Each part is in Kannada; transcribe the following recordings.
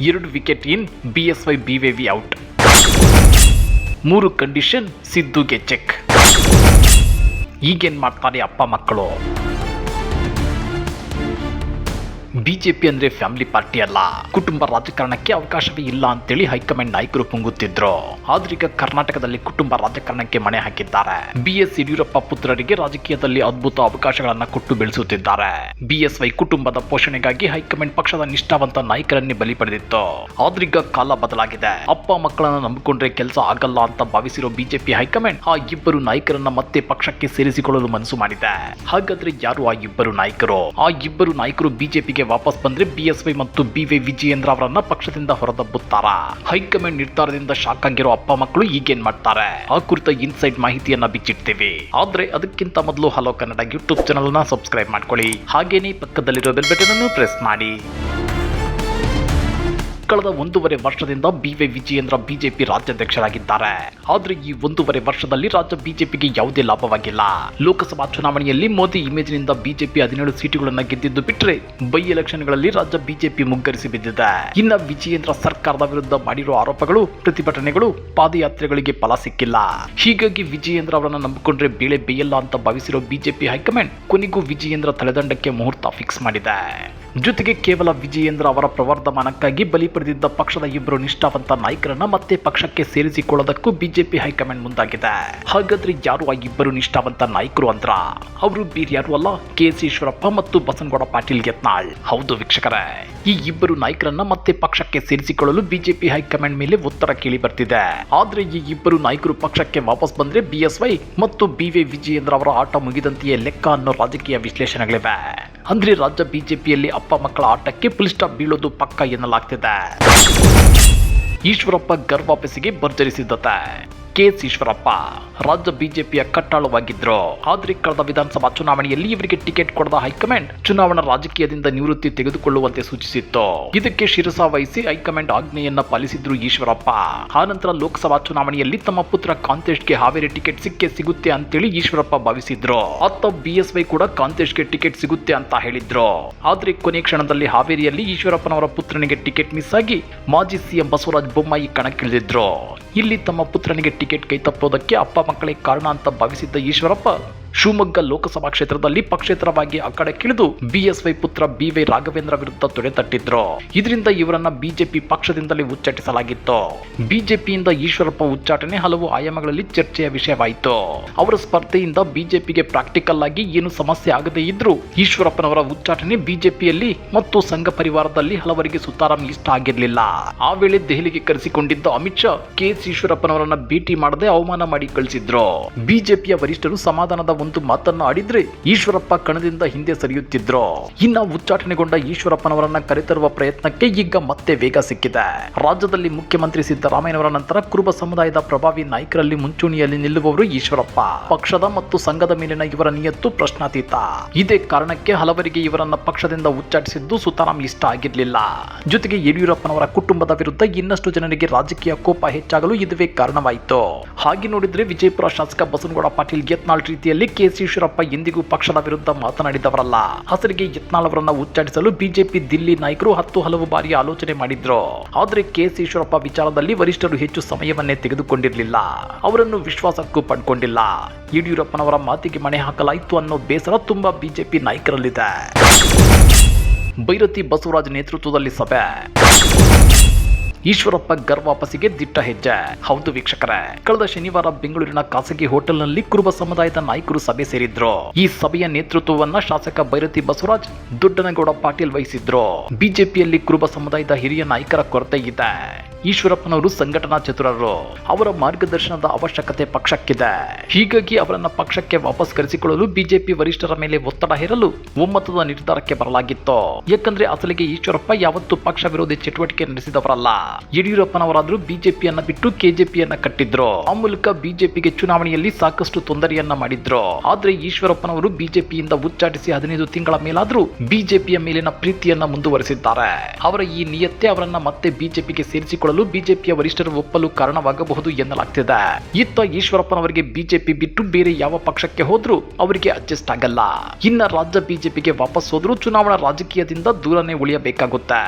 ಎರಡು ವಿಕೆಟ್ ಇನ್ ಬಿಎಸ್ವೈ ವಿ ಔಟ್ ಮೂರು ಕಂಡೀಷನ್ ಸಿದ್ದುಗೆ ಚೆಕ್ ಈಗೇನು ಮಾಡ್ತಾರೆ ಅಪ್ಪ ಮಕ್ಕಳು? ಬಿಜೆಪಿ ಅಂದ್ರೆ ಫ್ಯಾಮಿಲಿ ಪಾರ್ಟಿ ಅಲ್ಲ. ಕುಟುಂಬ ರಾಜಕಾರಣಕ್ಕೆ ಅವಕಾಶವೇ ಇಲ್ಲ ಅಂತೇಳಿ ಹೈಕಮಾಂಡ್ ನಾಯಕರು ಪುಂಗುತ್ತಿದ್ರು. ಆದ್ರೀಗ ಕರ್ನಾಟಕದಲ್ಲಿ ಕುಟುಂಬ ರಾಜಕಾರಣಕ್ಕೆ ಮಣೆ ಹಾಕಿದ್ದಾರೆ. ಬಿ ಎಸ್ ಯಡಿಯೂರಪ್ಪ ಪುತ್ರರಿಗೆ ರಾಜಕೀಯದಲ್ಲಿ ಅದ್ಭುತ ಅವಕಾಶಗಳನ್ನ ಕೊಟ್ಟು ಬೆಳೆಸುತ್ತಿದ್ದಾರೆ. ಬಿಎಸ್ವೈ ಕುಟುಂಬದ ಪೋಷಣೆಗಾಗಿ ಹೈಕಮಾಂಡ್ ಪಕ್ಷದ ನಿಷ್ಠಾವಂತ ನಾಯಕರನ್ನೇ ಬಲಿ ಪಡೆದಿತ್ತು. ಆದ್ರೀಗ ಕಾಲ ಬದಲಾಗಿದೆ. ಅಪ್ಪ ಮಕ್ಕಳನ್ನ ನಂಬಿಕೊಂಡ್ರೆ ಕೆಲಸ ಆಗಲ್ಲ ಅಂತ ಭಾವಿಸಿರೋ ಬಿಜೆಪಿ ಹೈಕಮಾಂಡ್ ಆ ಇಬ್ಬರು ನಾಯಕರನ್ನ ಮತ್ತೆ ಪಕ್ಷಕ್ಕೆ ಸೇರಿಸಿಕೊಳ್ಳಲು ಮನಸ್ಸು ಮಾಡಿದೆ. ಹಾಗಾದ್ರೆ ಯಾರು ಆ ಇಬ್ಬರು ನಾಯಕರು? ಆ ಇಬ್ಬರು ನಾಯಕರು ಬಿಜೆಪಿಗೆ ವಾಪಸ್ ಬಂದ್ರೆ ಬಿಎಸ್ವೈ ಮತ್ತು ಬಿವೈ ವಿಜಯೇಂದ್ರ ಅವರನ್ನ ಪಕ್ಷದಿಂದ ಹೊರದಬ್ಬುತ್ತಾರ? ಹೈಕಮಾಂಡ್ ನಿರ್ಧಾರದಿಂದ ಶಾಕ್ ಆಗಿರೋ ಅಪ್ಪ ಮಕ್ಕಳು ಈಗೇನ್ ಮಾಡ್ತಾರೆ? ಆ ಕುರಿತ ಇನ್ಸೈಡ್ ಮಾಹಿತಿಯನ್ನ ಬಿಚ್ಚಿಡ್ತೀವಿ. ಆದ್ರೆ ಅದಕ್ಕಿಂತ ಮೊದಲು ಹಲೋ ಕನ್ನಡ ಯೂಟ್ಯೂಬ್ ಚಾನಲ್ನ ಸಬ್ಸ್ಕ್ರೈಬ್ ಮಾಡ್ಕೊಳ್ಳಿ. ಹಾಗೇನೇ ಪಕ್ಕದಲ್ಲಿರೋ ಬೆಲ್ ಬಟನ್ ಅನ್ನು ಪ್ರೆಸ್ ಮಾಡಿ. ಕಳೆದ ಒಂದೂವರೆ ವರ್ಷದಿಂದ ಬಿವೈ ವಿಜಯೇಂದ್ರ ಬಿಜೆಪಿ ರಾಜ್ಯಾಧ್ಯಕ್ಷರಾಗಿದ್ದಾರೆ. ಆದ್ರೆ ಈ ಒಂದೂವರೆ ವರ್ಷದಲ್ಲಿ ರಾಜ್ಯ ಬಿಜೆಪಿಗೆ ಯಾವುದೇ ಲಾಭವಾಗಿಲ್ಲ. ಲೋಕಸಭಾ ಚುನಾವಣೆಯಲ್ಲಿ ಮೋದಿ ಇಮೇಜ್ನಿಂದ ಬಿಜೆಪಿ ಹದಿನೇಳು ಸೀಟುಗಳನ್ನ ಗೆದ್ದಿದ್ದು ಬಿಟ್ಟರೆ ಬೈ ಎಲೆಕ್ಷನ್ಗಳಲ್ಲಿ ರಾಜ್ಯ ಬಿಜೆಪಿ ಮುಗ್ಗರಿಸಿ ಬಿದ್ದಿದೆ. ಇನ್ನ ವಿಜಯೇಂದ್ರ ಸರ್ಕಾರದ ವಿರುದ್ಧ ಮಾಡಿರುವ ಆರೋಪಗಳು, ಪ್ರತಿಭಟನೆಗಳು, ಪಾದಯಾತ್ರೆಗಳಿಗೆ ಫಲ ಸಿಕ್ಕಿಲ್ಲ. ಹೀಗಾಗಿ ವಿಜಯೇಂದ್ರ ಅವರನ್ನ ನಂಬಿಕೊಂಡ್ರೆ ಬೇಳೆ ಬೇಯಲ್ಲ ಅಂತ ಭಾವಿಸಿರೋ ಬಿಜೆಪಿ ಹೈಕಮಾಂಡ್ ಕೊನೆಗೂ ವಿಜಯೇಂದ್ರ ತಲೆದಂಡಕ್ಕೆ ಮುಹೂರ್ತ ಫಿಕ್ಸ್ ಮಾಡಿದೆ. ಜೊತೆಗೆ ಕೇವಲ ವಿಜಯೇಂದ್ರ ಅವರ ಪ್ರವರ್ಧಮಾನಕ್ಕಾಗಿ ಬಲಿ ಪಡೆದಿದ್ದ ಪಕ್ಷದ ಇಬ್ಬರು ನಿಷ್ಠಾವಂತ ನಾಯಕರನ್ನ ಮತ್ತೆ ಪಕ್ಷಕ್ಕೆ ಸೇರಿಸಿಕೊಳ್ಳೋದಕ್ಕೂ ಬಿಜೆಪಿ ಹೈಕಮಾಂಡ್ ಮುಂದಾಗಿದೆ. ಹಾಗಾದ್ರೆ ಯಾರು ಆ ಇಬ್ಬರು ನಿಷ್ಠಾವಂತ ನಾಯಕರು ಅಂದ್ರ? ಅವರು ಬೇರ್ಯಾರು ಅಲ್ಲ ಕೆ ಎಸ್ ಈಶ್ವರಪ್ಪ ಮತ್ತು ಬಸನಗೌಡ ಪಾಟೀಲ್ ಯತ್ನಾಳ್. ಹೌದು ವೀಕ್ಷಕರೇ, ಈ ಇಬ್ಬರು ನಾಯಕರನ್ನ ಮತ್ತೆ ಪಕ್ಷಕ್ಕೆ ಸೇರಿಸಿಕೊಳ್ಳಲು ಬಿಜೆಪಿ ಹೈಕಮಾಂಡ್ ಮೇಲೆ ಒತ್ತಡ ಕೇಳಿ ಬರ್ತಿದೆ. ಆದ್ರೆ ಈ ಇಬ್ಬರು ನಾಯಕರು ಪಕ್ಷಕ್ಕೆ ವಾಪಸ್ ಬಂದ್ರೆ ಬಿಎಸ್ವೈ ಮತ್ತು ಬಿವಿ ವಿಜಯೇಂದ್ರ ಅವರ ಆಟ ಮುಗಿದಂತೆಯೇ ಲೆಕ್ಕ ಅನ್ನೋ ರಾಜಕೀಯ ವಿಶ್ಲೇಷಣೆಗಳಿವೆ. ಅಂದ್ರೆ ರಾಜ್ಯ ಬಿಜೆಪಿಯಲ್ಲಿ ಅಪ್ಪ ಮಕ್ಕಳ ಆಟಕ್ಕೆ ಫುಲ್ ಸ್ಟಾಪ್ ಬೀಳೋದು ಪಕ್ಕ ಎನ್ನಲಾಗ್ತಿದೆ. ಈಶ್ವರಪ್ಪ ಗರ್ವಾಪಸಿಗೆ ಭರ್ಜರಿ ಸಿದ್ಧತೆ ಕೆ ಈಶ್ವರಪ್ಪ ರಾಜ್ಯ ಬಿಜೆಪಿಯ ಕಟ್ಟಾಳವಾಗಿದ್ರು. ಆದ್ರೆ ಕಳೆದ ವಿಧಾನಸಭಾ ಚುನಾವಣೆಯಲ್ಲಿ ಇವರಿಗೆ ಟಿಕೆಟ್ ಕೊಡದ ಹೈಕಮಾಂಡ್ ಚುನಾವಣಾ ರಾಜಕೀಯದಿಂದ ನಿವೃತ್ತಿ ತೆಗೆದುಕೊಳ್ಳುವಂತೆ ಸೂಚಿಸಿತ್ತು. ಇದಕ್ಕೆ ಶಿರಸ ವಹಿಸಿ ಹೈಕಮಾಂಡ್ ಆಜ್ಞೆಯನ್ನ ಪಾಲಿಸಿದ್ರು ಈಶ್ವರಪ್ಪ. ಆನಂತರ ಲೋಕಸಭಾ ಚುನಾವಣೆಯಲ್ಲಿ ತಮ್ಮ ಪುತ್ರ ಕಾಂತೇಶ್ಗೆ ಹಾವೇರಿ ಟಿಕೆಟ್ ಸಿಕ್ಕೇ ಸಿಗುತ್ತೆ ಅಂತೇಳಿ ಈಶ್ವರಪ್ಪ ಭಾವಿಸಿದ್ರು. ಅತ್ತ ಬಿಎಸ್ವೈ ಕೂಡ ಕಾಂತೇಶ್ಗೆ ಟಿಕೆಟ್ ಸಿಗುತ್ತೆ ಅಂತ ಹೇಳಿದ್ರು. ಆದ್ರೆ ಕೊನೆ ಕ್ಷಣದಲ್ಲಿ ಹಾವೇರಿಯಲ್ಲಿ ಈಶ್ವರಪ್ಪನವರ ಪುತ್ರನಿಗೆ ಟಿಕೆಟ್ ಮಿಸ್ ಆಗಿ ಮಾಜಿ ಸಿಎಂ ಬಸವರಾಜ ಬೊಮ್ಮಾಯಿ ಕಣಕ್ಕಿಳಿದಿದ್ರು. ಇಲ್ಲಿ ತಮ್ಮ ಪುತ್ರನಿಗೆ ಟಿಕೆಟ್ ಕೈ ತಪ್ಪೋದಕ್ಕೆ ಅಪ್ಪ ಮಕ್ಕಳೇ ಕಾರಣ ಅಂತ ಭಾವಿಸಿದ್ದ ಈಶ್ವರಪ್ಪ, ಶಿವಮೊಗ್ಗ ಲೋಕಸಭಾ ಕ್ಷೇತ್ರದಲ್ಲಿ ಪಕ್ಷೇತರವಾಗಿ ಅಕ್ಕಡಕ್ಕಿಳಿದು ಬಿಎಸ್ವೈ ಪುತ್ರ ಬಿವೈ ರಾಘವೇಂದ್ರ ವಿರುದ್ಧ ತೊಡೆ ತಟ್ಟಿದ್ರು. ಇದರಿಂದ ಇವರನ್ನ ಬಿಜೆಪಿ ಪಕ್ಷದಿಂದಲೇ ಉಚ್ಚಾಟಿಸಲಾಗಿತ್ತು. ಬಿಜೆಪಿಯಿಂದ ಈಶ್ವರಪ್ಪ ಉಚ್ಚಾಟನೆ ಹಲವು ಆಯಾಮಗಳಲ್ಲಿ ಚರ್ಚೆಯ ವಿಷಯವಾಯಿತು. ಅವರ ಸ್ಪರ್ಧೆಯಿಂದ ಬಿಜೆಪಿಗೆ ಪ್ರಾಕ್ಟಿಕಲ್ ಆಗಿ ಏನು ಸಮಸ್ಯೆ ಆಗದೇ ಇದ್ರೂ ಈಶ್ವರಪ್ಪನವರ ಉಚ್ಚಾಟನೆ ಬಿಜೆಪಿಯಲ್ಲಿ ಮತ್ತು ಸಂಘ ಪರಿವಾರದಲ್ಲಿ ಹಲವರಿಗೆ ಸುತಾರಾಮ್ ಇಷ್ಟ ಆಗಿರಲಿಲ್ಲ. ಆ ವೇಳೆ ದೆಹಲಿಗೆ ಕರೆಸಿಕೊಂಡಿದ್ದ ಅಮಿತ್ ಶಾ, ಕೆಎಸ್ ಈಶ್ವರಪ್ಪನವರನ್ನ ಭೇಟಿ ಮಾಡದೆ ಅವಮಾನ ಮಾಡಿ ಕಳಿಸಿದ್ರು. ಬಿಜೆಪಿಯ ವರಿಷ್ಠರು ಸಮಾಧಾನದ ಒಂದು ಮಾತನ್ನ ಆಡಿದ್ರೆ ಈಶ್ವರಪ್ಪ ಕಣದಿಂದ ಹಿಂದೆ ಸರಿಯುತ್ತಿದ್ರು. ಇನ್ನ ಉಚ್ಚಾಟನೆಗೊಂಡ ಈಶ್ವರಪ್ಪನವರನ್ನ ಕರೆತರುವ ಪ್ರಯತ್ನಕ್ಕೆ ಈಗ ಮತ್ತೆ ವೇಗ ಸಿಕ್ಕಿದೆ. ರಾಜ್ಯದಲ್ಲಿ ಮುಖ್ಯಮಂತ್ರಿ ಸಿದ್ದರಾಮಯ್ಯನವರ ನಂತರ ಕುರುಬ ಸಮುದಾಯದ ಪ್ರಭಾವಿ ನಾಯಕರಲ್ಲಿ ಮುಂಚೂಣಿಯಲ್ಲಿ ನಿಲ್ಲುವವರು ಈಶ್ವರಪ್ಪ. ಪಕ್ಷದ ಮತ್ತು ಸಂಘದ ಮೇಲಿನ ಇವರ ನಿಯತ್ತು ಪ್ರಶ್ನಾತೀತ. ಇದೇ ಕಾರಣಕ್ಕೆ ಹಲವರಿಗೆ ಇವರನ್ನ ಪಕ್ಷದಿಂದ ಉಚ್ಚಾಟಿಸಿದ್ದು ಸುತಾರಾಮ್ ಇಷ್ಟ ಆಗಿರಲಿಲ್ಲ. ಜೊತೆಗೆ ಯಡಿಯೂರಪ್ಪನವರ ಕುಟುಂಬದ ವಿರುದ್ಧ ಇನ್ನಷ್ಟು ಜನರಿಗೆ ರಾಜಕೀಯ ಕೋಪ ಹೆಚ್ಚಾಗಲು ಇದುವೇ ಕಾರಣವಾಯಿತು. ಹಾಗೆ ನೋಡಿದ್ರೆ ವಿಜಯಪುರ ಶಾಸಕ ಬಸನಗೌಡ ಪಾಟೀಲ್ ಯತ್ನಾಳ್ ರೀತಿಯಲ್ಲಿ ಕೆ ಎಸ್ ಈಶ್ವರಪ್ಪ ಎಂದಿಗೂ ಪಕ್ಷದ ವಿರುದ್ಧ ಮಾತನಾಡಿದವರಲ್ಲ. ಹಸರಿಗೆ ಯತ್ನಾಳ್ ಅವರನ್ನ ಉಚ್ಚಾಟಿಸಲು ಬಿಜೆಪಿ ದಿಲ್ಲಿ ನಾಯಕರು ಹತ್ತು ಹಲವು ಬಾರಿ ಆಲೋಚನೆ ಮಾಡಿದ್ರು. ಆದ್ರೆ ಕೆ ಎಸ್ ಈಶ್ವರಪ್ಪ ವಿಚಾರದಲ್ಲಿ ವರಿಷ್ಠರು ಹೆಚ್ಚು ಸಮಯವನ್ನೇ ತೆಗೆದುಕೊಂಡಿರಲಿಲ್ಲ. ಅವರನ್ನು ವಿಶ್ವಾಸಕ್ಕೂ ಪಡ್ಕೊಂಡಿಲ್ಲ. ಯಡಿಯೂರಪ್ಪನವರ ಮಾತಿಗೆ ಮಣೆ ಹಾಕಲಾಯಿತು ಅನ್ನೋ ಬೇಸರ ತುಂಬಾ ಬಿಜೆಪಿ ನಾಯಕರಲ್ಲಿದೆ. ಭೈರತಿ ಬಸವರಾಜ್ ನೇತೃತ್ವದಲ್ಲಿ ಸಭೆ. ಈಶ್ವರಪ್ಪ ಗರ್ವಾಪಸಿಗೆ ದಿಟ್ಟ ಹೆಜ್ಜೆ. ಹೌದು ವೀಕ್ಷಕರೇ, ಕಳೆದ ಶನಿವಾರ ಬೆಂಗಳೂರಿನ ಖಾಸಗಿ ಹೋಟೆಲ್ನಲ್ಲಿ ಕುರುಬ ಸಮುದಾಯದ ನಾಯಕರು ಸಭೆ ಸೇರಿದ್ರು. ಈ ಸಭೆಯ ನೇತೃತ್ವವನ್ನ ಶಾಸಕ ಭೈರತಿ ಬಸವರಾಜ್, ದೊಡ್ಡನಗೌಡ ಪಾಟೀಲ್ ವಹಿಸಿದ್ರು. ಬಿಜೆಪಿಯಲ್ಲಿ ಕುರುಬ ಸಮುದಾಯದ ಹಿರಿಯ ನಾಯಕರ ಕೊರತೆ ಇದೆ. ಈಶ್ವರಪ್ಪನವರು ಸಂಘಟನಾ ಚತುರರು. ಅವರ ಮಾರ್ಗದರ್ಶನದ ಅವಶ್ಯಕತೆ ಪಕ್ಷಕ್ಕಿದೆ. ಹೀಗಾಗಿ ಅವರನ್ನ ಪಕ್ಷಕ್ಕೆ ವಾಪಸ್ ಕರೆಸಿಕೊಳ್ಳಲು ಬಿಜೆಪಿ ವರಿಷ್ಠರ ಮೇಲೆ ಒತ್ತಡ ಹೇರಲು ಒಮ್ಮತದ ನಿರ್ಧಾರಕ್ಕೆ ಬರಲಾಗಿತ್ತು. ಯಾಕಂದ್ರೆ ಅಸಲಿಗೆ ಈಶ್ವರಪ್ಪ ಯಾವತ್ತೂ ಪಕ್ಷ ವಿರೋಧಿ ಚಟುವಟಿಕೆ ನಡೆಸಿದವರಲ್ಲ. ಯಡಿಯೂರಪ್ಪನವರಾದ್ರೂ ಬಿಜೆಪಿಯನ್ನ ಬಿಟ್ಟು ಕೆಜೆಪಿಯನ್ನ ಕಟ್ಟಿದ್ರು. ಆ ಮೂಲಕ ಬಿಜೆಪಿಗೆ ಚುನಾವಣೆಯಲ್ಲಿ ಸಾಕಷ್ಟು ತೊಂದರೆಯನ್ನ ಮಾಡಿದ್ರು. ಆದ್ರೆ ಈಶ್ವರಪ್ಪನವರು ಬಿಜೆಪಿಯಿಂದ ಉಚ್ಚಾಟಿಸಿ ಹದಿನೈದು ತಿಂಗಳ ಮೇಲಾದ್ರೂ ಬಿಜೆಪಿಯ ಮೇಲಿನ ಪ್ರೀತಿಯನ್ನ ಮುಂದುವರೆಸಿದ್ದಾರೆ. ಅವರ ಈ ನಿಯತ್ತೆ ಅವರನ್ನ ಮತ್ತೆ ಬಿಜೆಪಿಗೆ ಸೇರಿಸಿಕೊಳ್ಳಲು ಬಿಜೆಪಿಯ ವರಿಷ್ಠರು ಒಪ್ಪಲು ಕಾರಣವಾಗಬಹುದು ಎನ್ನಲಾಗ್ತಿದೆ. ಇತ್ತ ಈಶ್ವರಪ್ಪನವರಿಗೆ ಬಿಜೆಪಿ ಬಿಟ್ಟು ಬೇರೆ ಯಾವ ಪಕ್ಷಕ್ಕೆ ಹೋದ್ರೂ ಅವರಿಗೆ ಅಡ್ಜಸ್ಟ್ ಆಗಲ್ಲ. ಇನ್ನ ರಾಜ್ಯ ಬಿಜೆಪಿಗೆ ವಾಪಸ್ ಹೋದ್ರೂ ಚುನಾವಣಾ ರಾಜಕೀಯದಿಂದ ದೂರನೇ ಉಳಿಯಬೇಕಾಗುತ್ತೆ.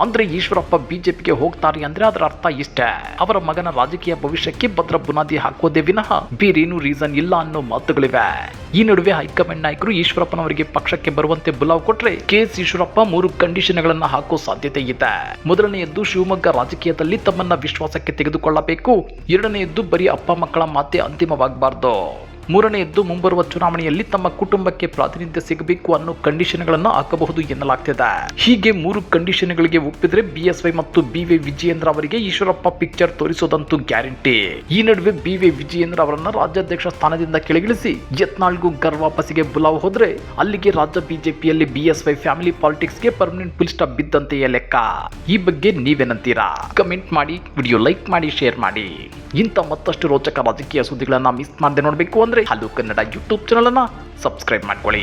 ಅಂದ್ರೆ ಈಶ್ವರಪ್ಪ ಬಿಜೆಪಿಗೆ ಹೋಗ್ತಾರೆ ಅಂದ್ರೆ ಅದರ ಅರ್ಥ ಇಷ್ಟೇ. ಅವರ ಮಗನ ರಾಜಕೀಯ ಭವಿಷ್ಯಕ್ಕೆ ಭದ್ರ ಬುನಾದಿ ಹಾಕೋದೇ ವಿನಃ ಬೇರೇನು ರೀಸನ್ ಇಲ್ಲ ಅನ್ನೋ ಮಾತುಗಳಿವೆ. ಈ ನಡುವೆ ಹೈಕಮಾಂಡ್ ನಾಯಕರು ಈಶ್ವರಪ್ಪನವರಿಗೆ ಪಕ್ಷಕ್ಕೆ ಬರುವಂತೆ ಬುಲಾವ್ ಕೊಟ್ರೆ ಕೆ ಎಸ್ ಈಶ್ವರಪ್ಪ ಮೂರು ಕಂಡೀಷನ್ಗಳನ್ನ ಹಾಕೋ ಸಾಧ್ಯತೆ ಇದೆ. ಮೊದಲನೆಯದ್ದು ಶಿವಮೊಗ್ಗ ರಾಜಕೀಯದಲ್ಲಿ ತಮ್ಮನ್ನ ವಿಶ್ವಾಸಕ್ಕೆ ತೆಗೆದುಕೊಳ್ಳಬೇಕು. ಎರಡನೆಯದ್ದು ಬರೀ ಅಪ್ಪ ಮಕ್ಕಳ ಮಾತೆ ಅಂತಿಮವಾಗಬಾರ್ದು. ಮೂರನೆಯದ್ದು ಮುಂಬರುವ ಚುನಾವಣೆಯಲ್ಲಿ ತಮ್ಮ ಕುಟುಂಬಕ್ಕೆ ಪ್ರಾತಿನಿಧ್ಯ ಸಿಗಬೇಕು ಅನ್ನೋ ಕಂಡೀಷನ್ಗಳನ್ನು ಹಾಕಬಹುದು ಎನ್ನಲಾಗ್ತಿದೆ. ಹೀಗೆ ಮೂರು ಕಂಡೀಷನ್ಗಳಿಗೆ ಒಪ್ಪಿದ್ರೆ ಬಿಎಸ್ವೈ ಮತ್ತು ಬಿ ವೈ ವಿಜಯೇಂದ್ರ ಅವರಿಗೆ ಈಶ್ವರಪ್ಪ ಪಿಕ್ಚರ್ ತೋರಿಸೋದಂತೂ ಗ್ಯಾರಂಟಿ ಈ ನಡುವೆ ಬಿ ವೈ ವಿಜಯೇಂದ್ರ ಅವರನ್ನ ರಾಜ್ಯಾಧ್ಯಕ್ಷ ಸ್ಥಾನದಿಂದ ಕೆಳಗಿಳಿಸಿ ಯತ್ನಾಳ್ಗೂ ಗರ್ ವಾಪಸಿಗೆ ಬುಲಾವ್ ಹೋದ್ರೆ ಅಲ್ಲಿಗೆ ರಾಜ್ಯ ಬಿಜೆಪಿಯಲ್ಲಿ ಬಿಎಸ್ವೈ ಫ್ಯಾಮಿಲಿ ಪಾಲಿಟಿಕ್ಸ್ಗೆ ಪರ್ಮನೆಂಟ್ ಪುಲ್ ಸ್ಟಾಪ್ ಬಿದ್ದಂತೆಯೇ ಲೆಕ್ಕ. ಈ ಬಗ್ಗೆ ನೀವೇನಂತೀರಾ? ಕಮೆಂಟ್ ಮಾಡಿ ವಿಡಿಯೋ ಲೈಕ್ ಮಾಡಿ ಶೇರ್ ಮಾಡಿ. ಇಂಥ ಮತ್ತಷ್ಟು ರೋಚಕ ರಾಜಕೀಯ ಸುದ್ದಿಗಳನ್ನ ಮಿಸ್ ಮಾಡದೆ ನೋಡಬೇಕು ಅಂದ್ರೆ ಹಲೋ ಕನ್ನಡ ಯೂಟ್ಯೂಬ್ ಚಾನಲ್ ಅನ್ನ ಸಬ್ಸ್ಕ್ರೈಬ್ ಮಾಡ್ಕೊಳ್ಳಿ.